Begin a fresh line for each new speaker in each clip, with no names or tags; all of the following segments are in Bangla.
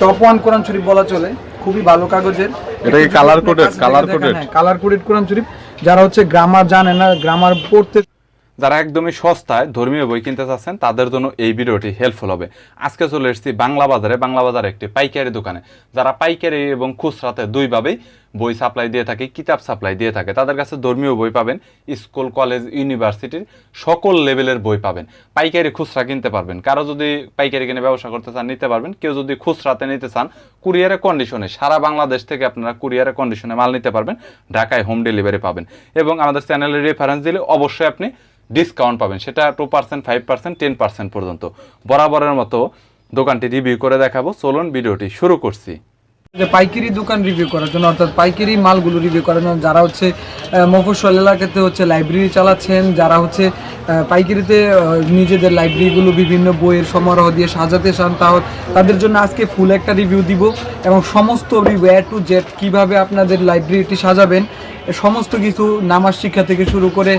টপ ওয়ান কোরআন শরীফ বলা চলে খুবই ভালো কাগজের।
এটা কি colour coded colour coded
colour coded Quran Sharif. যারা হচ্ছে গ্রামার জানে না গ্রামার পড়তে
যারা একদমই সস্তায় ধর্মীয় বই কিনতে চাচ্ছেন তাদের জন্য এই ভিডিওটি হেল্পফুল হবে। আজকে চলে এসেছি বাংলা বাজারে। বাংলা বাজারে একটি পাইকারি দোকানে। যারা পাইকারি এবং খুচরাতে দুইভাবেই বই সাপ্লাই দিয়ে থাকে, কিতাব সাপ্লাই দিয়ে থাকে। তাদের কাছে ধর্মীয় বই পাবেন, স্কুল কলেজ ইউনিভার্সিটির সকল লেভেলের বই পাবেন। পাইকারি খুচরা কিনতে পারবেন। কারও যদি পাইকারি কিনে ব্যবসা করতে চান, নিতে পারবেন। কেউ যদি খুচরাতে নিতে চান কুরিয়ারের কন্ডিশনে সারা বাংলাদেশ থেকে আপনারা কুরিয়ারের কন্ডিশনে মাল নিতে পারবেন, ঢাকায় হোম ডেলিভারি পাবেন। এবং আমাদের চ্যানেলের রেফারেন্স দিলে অবশ্যই আপনি ডিসকাউন্ট পাবেন। সেটা two percent five percent ten percent পর্যন্ত। বরাবরের মতো দোকানটি রিভিউ করে দেখাবো। চলুন, ভিডিওটি শুরু করছি।
যে পাইকারি দোকান রিভিউ করার জন্য অর্থাৎ পাইকারি মালগুলো রিভিউ করার জন্য যারা হচ্ছে আহ, মফস্বল এলাকাতে হচ্ছে লাইব্রেরি চালাচ্ছেন যারা হচ্ছে পাইকারিতে নিজেদের লাইব্রেরিগুলো বিভিন্ন বইয়ের সমারোহ দিয়ে সাজাতে চান তাহলে তাদের জন্য আজকে ফুল একটা রিভিউ দিব এবং সমস্ত রিভিউ এ টু জেড কীভাবে আপনাদের লাইব্রেরিটি সাজাবেন সমস্ত কিছু নামাজ শিক্ষা থেকে শুরু করে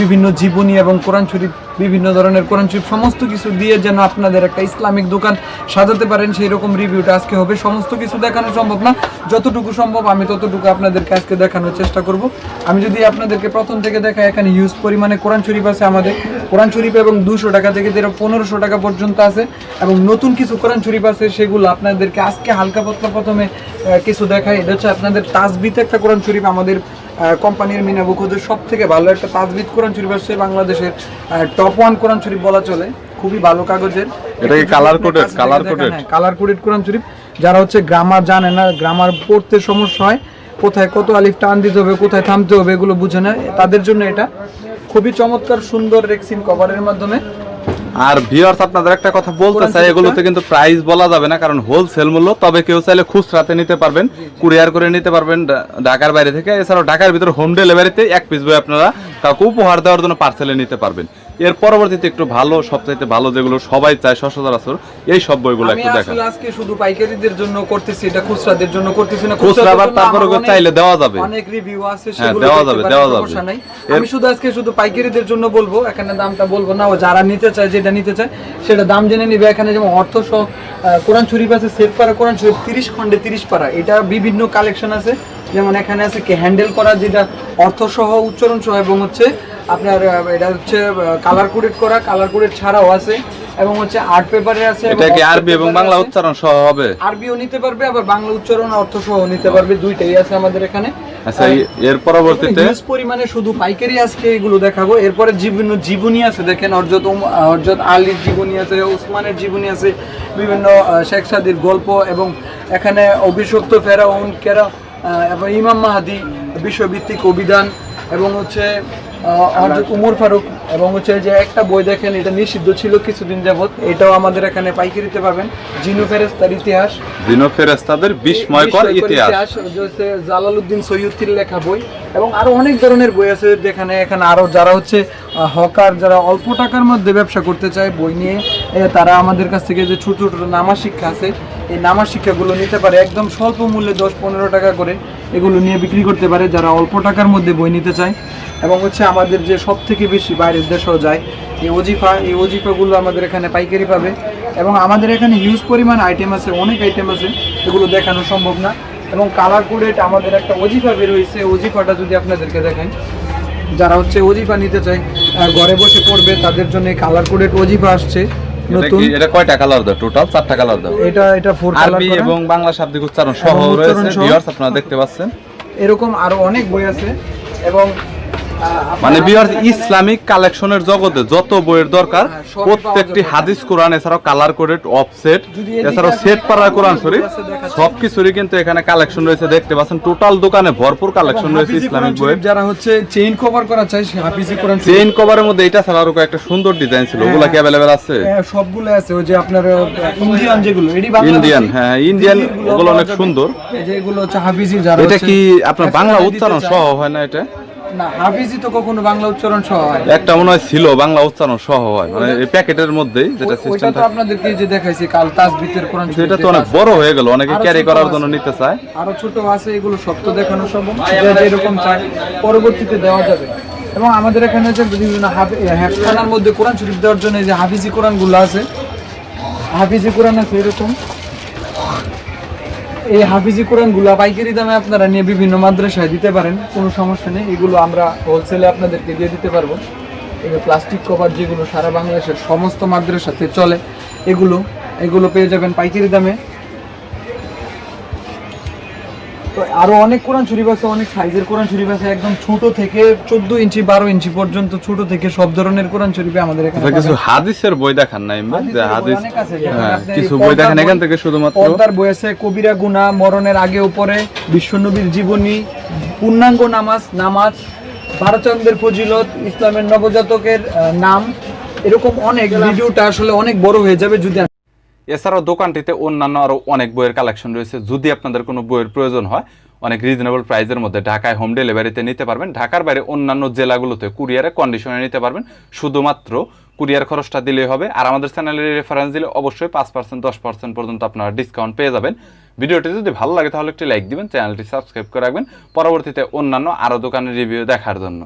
বিভিন্ন জীবনী এবং কোরআন শরীফ, বিভিন্ন ধরনের কোরআন শরীফ সমস্ত কিছু দিয়ে যেন আপনাদের একটা ইসলামিক দোকান সাজাতে পারেন, সেই রকম রিভিউটা আজকে হবে। সমস্ত কিছু দেখানো সম্ভব না। যতটুকু সম্ভব আমি ততটুকু আপনাদেরকে আজকে দেখানোর চেষ্টা করব। আমি যদি আপনাদেরকে প্রথম থেকে দেখাই, এখানে হিউজ পরিমাণে কোরআন শরীফ আছে আমাদের। কোরআন শরীফ এবং দুশো টাকা থেকে যেটা পনেরোশো টাকা পর্যন্ত আছে এবং নতুন কিছু কোরআন শরীফ আছে, সেগুলো আপনাদেরকে আজকে হালকা পাতলা প্রথমে কিছু দেখায় এটা হচ্ছে আপনাদের তাজবিতে একটা কোরআন শরীফ আমাদের কোম্পানির মিনা বুকুদের সব থেকে ভালো একটা তাজবিদ কোরআন শরীফ আসছে বাংলাদেশের টপ ওয়ান কোরআন শরীফ বলা চলে। খুবই ভালো কাগজের।
এটা কি color coded? Color coded?
Colour coded Quran Sharif. যারা হচ্ছে গ্রামার জানে না গ্রামার পড়তে সমস্যা হয় কোথায় কত আলিফ টান দিতে হবে কোথায় থামতে হবে এগুলো বুঝে না। তাদের জন্য এটা খুবই চমৎকার সুন্দর রেক্সিন কভারের মাধ্যমে।
আর ভিউয়ার্স আপনাদের একটা কথা বলতে চাই এগুলোতে কিন্তু প্রাইস বলা যাবে না কারণ হোলসেল মূল্য তবে কেউ চাইলে খুচরাতে নিতে পারবেন কুরিয়ার করে নিতে পারবেন ঢাকার বাইরে থেকে। এছাড়াও ঢাকার ভিতরে হোম ডেলিভারিতে এক পিস বই আপনারা কাউকে উপহার দেওয়ার জন্য পার্সেলে নিতে পারবেন। এর পরবর্তীতে একটু ভালো সবচাইতে ভালো যেগুলো সবাই চায় সচরাচর এই সব বইগুলো একটু দেখান
আজকে শুধু পাইকারিদের জন্য করতেছি এটা খুচরাদের জন্য করতেছি না।
খুচরা আবার তারপরে চাইলে দেওয়া যাবে।
অনেক রিভিউ আছে
হ্যাঁ,
সেগুলো
দেওয়া যাবে, দেওয়া যাবে।
আমি শুধু আজকে শুধু পাইকারিদের জন্য বলব এখানে দামটা বলব না ও যারা নিতে চায় যেটা নিতে চায় সেটা দাম জেনে নিবে। এখানে যেমন অর্থ সহ কোরআন শরীফ আছে সেট পারা কোরআন শরীফ তিরিশ খন্ডে তিরিশ পারা এটা বিভিন্ন কালেকশন আছে। যেমন এখানে আছে কি হ্যান্ডেল করা যেটা অর্থ সহ উচ্চারণ সহ এবং হচ্ছে আপনার এটা হচ্ছে কালার কোডেড করা কালার কোডেড ছাড়াও আছে এবং হচ্ছে আর্ট পেপারে আছে
এটা কি আরবি এবং বাংলা উচ্চারণ সহ হবে?
আরবিও নিতে পারবে আবার বাংলা উচ্চারণ অর্থ সহ নিতে পারবে দুইটাই আছে আমাদের এখানে।
আচ্ছা এর পরবর্তীতে?
হিউজ পরিমাণে শুধু পাইকারি আজকে এগুলো দেখাবো। এরপরে বিভিন্ন জীবনী আছে দেখেন অর্জত উম- অর্জত আলীর জীবনী আছে ওসমানের জীবনী আছে বিভিন্ন শেখ সাদির গল্প এবং এখানে অভিশপ্ত ফেরাউন কেরা এবং ইমাম মাহাদি বিশ্বভিত্তিক অভিধান এবং হচ্ছে আহ, হযরত উমর ফারুক এবং হচ্ছে যে একটা বই দেখেন এটা নিষিদ্ধ ছিল কিছুদিন যাবত এটাও আমাদের এখানে পাইকারিতে পাবেন। জিনু ফেরেস্তার ইতিহাস।
দিনো ফেরেস্তাদের বিস্ময়কর ইতিহাস।
জালালউদ্দিন লেখা বই এবং আরও অনেক ধরনের বই আছে যেখানে এখানে আরও যারা হচ্ছে হকার যারা অল্প টাকার মধ্যে ব্যবসা করতে চায় বই নিয়ে তারা আমাদের কাছ থেকে যে ছোট ছোট নামা শিক্ষা আছে এই নামা শিক্ষাগুলো নিতে পারে একদম স্বল্প মূল্যে দশ পনেরো টাকা করে। এগুলো নিয়ে বিক্রি করতে পারে যারা অল্প টাকার মধ্যে বই নিতে চায়। এবং হচ্ছে আমাদের যে সব থেকে বেশি বাইরের দেশেও যায়, এই ওজিফা, এই ওজিফাগুলো আমাদের এখানে পাইকারি পাবে। এবং আমাদের এখানে হিউজ পরিমাণ আইটেম আছে, অনেক আইটেম আছে, এগুলো দেখানো সম্ভব না। এবং কালার কোডেড আমাদের একটা ওজিফা বের হয়েছে ওজিফাটা যদি আপনাদেরকে দেখেন যারা হচ্ছে ওজিফা নিতে চায় ঘরে বসে পড়বে, তাদের জন্য কালার কোডেড ওজিফা আসছে। নতুন?
এটা কয়টা কালার দাও টোটাল চারটা কালার দাও।
এটা এটা ফোর কালার
আরবি এবং বাংলা শাব্দিক উচ্চারণ সহ রয়েছে। ভিউয়ার্স আপনারা দেখতে পাচ্ছেন।
এরকম আরও অনেক বই আছে। এবং
মানে ভিউয়ার্স ইসলামিক কালেকশনের জগতে যত বইয়ের দরকার
হ্যাঁ,
প্রত্যেকটি হাদিস কোরআন এছাড়াও কালার কোডেড অফসেট এছাড়াও সেট পাড়া কোরআন শরীফ
বই দেখাচ্ছি।
সবকিছুরই কিন্তু এখানে কালেকশন রয়েছে দেখতে পাচ্ছেন টোটাল দোকানে ভরপুর কালেকশন রয়েছে ইসলামিক বইয়ের।
যারা হচ্ছে চেইন কভার করা চাই হাফিজি কোরআন
চেইন কভারের মধ্যে এটা ছাড়া আরও একটা সুন্দর ডিজাইন ছিল ওগুলা কি অ্যাভেলেবেল আছে?
হ্যাঁ, সবগুলো আছে ওই যে আপনার ইন্ডিয়ান যেগুলো বাংলাদেশি।
ইন্ডিয়ান হ্যাঁ
ইন্ডিয়ানগুলো
ওগুলো অনেক সুন্দর।
এই যে এগুলো হচ্ছে হাফিজি যারা
এটা কি আপনার বাংলা উচ্চারণ। সহ হয় না এটা?
না হাফিজি তো কখনো বাংলা উচ্চারণ সহ হয়?
একটা মনে হয় ছিল বাংলা উচ্চারণ সহ হয়। মানে এই প্যাকেটের মধ্যেই যেটা
ওই-
সিস্টেম
তো আপনাদেরকে যে দেখাইছি কাল তাসবিতের কোরআন শরীফ
তো অনেক বড় হয়ে গেল অনেকে ক্যারি করার জন্য নিতে চায়।
আরও ছোট আছে এগুলো দেখানো সম্ভব। যে যেরকম চাই পরবর্তীতে দেওয়া যাবে। এবং আমাদের এখানে যে বিভিন্ন মধ্যে কোরআন শরীফ দেওয়ার জন্য যে হাফিজি কোরআনগুলো আছে হাফিজি কোরআন আছে এরকম। এই হাফিজি কোরআনগুলো পাইকারি দামে আপনারা নিয়ে বিভিন্ন মাদ্রাসায় দিতে পারেন, কোনো সমস্যা নেই। এগুলো আমরা হোলসেলে আপনাদেরকে দিয়ে দিতে পারব। এগুলো প্লাস্টিক কভার যেগুলো সারা বাংলাদেশের সমস্ত মাদ্রাসাতে চলে, এগুলো এগুলো পেয়ে যাবেন পাইকারি দামে। তো আরও অনেক কোরআন শরীফ আছে অনেক সাইজের কোরআন শরীফ আছে একদম ছোট থেকে চোদ্দ ইঞ্চি বারো ইঞ্চি পর্যন্ত ছোট থেকে সব ধরনের কোরআন শরীফে আমাদের এখানে
কিছু হাদিসের বই দেখান নাই হাদিস। হ্যাঁ, কিছু বই দেখেন এখান থেকে শুধুমাত্র।
পর্দার বই আছে কবিরা গুনা মরণের আগে উপরে বিশ্বনবীর জীবনী পূর্ণাঙ্গ নামাজ নামাজ ভারচন্দ্রের ফজিলত ইসলামের নবজাতকের নাম এরকম অনেক ভিডিওটা আসলে অনেক বড় হয়ে যাবে যদি
এছাড়াও দোকানটিতে অন্যান্য আরও অনেক বইয়ের কালেকশন রয়েছে। যদি আপনাদের কোনো বইয়ের প্রয়োজন হয়, অনেক রিজনেবল প্রাইসের মধ্যে ঢাকায় হোম ডেলিভারিতে নিতে পারবেন। ঢাকার বাইরে অন্যান্য জেলাগুলোতে কুরিয়ারে কন্ডিশনে নিতে পারবেন। শুধুমাত্র কুরিয়ার খরচটা দিলেই হবে। আর আমাদের চ্যানেলের রেফারেন্স দিলে অবশ্যই পাঁচ পার্সেন্ট দশ পার্সেন্ট পর্যন্ত আপনারা ডিসকাউন্ট পেয়ে যাবেন। ভিডিওটি যদি ভালো লাগে তাহলে একটি লাইক দিবেন চ্যানেলটি সাবস্ক্রাইব করে রাখবেন। পরবর্তীতে অন্যান্য আরও দোকানের রিভিউ দেখার জন্য।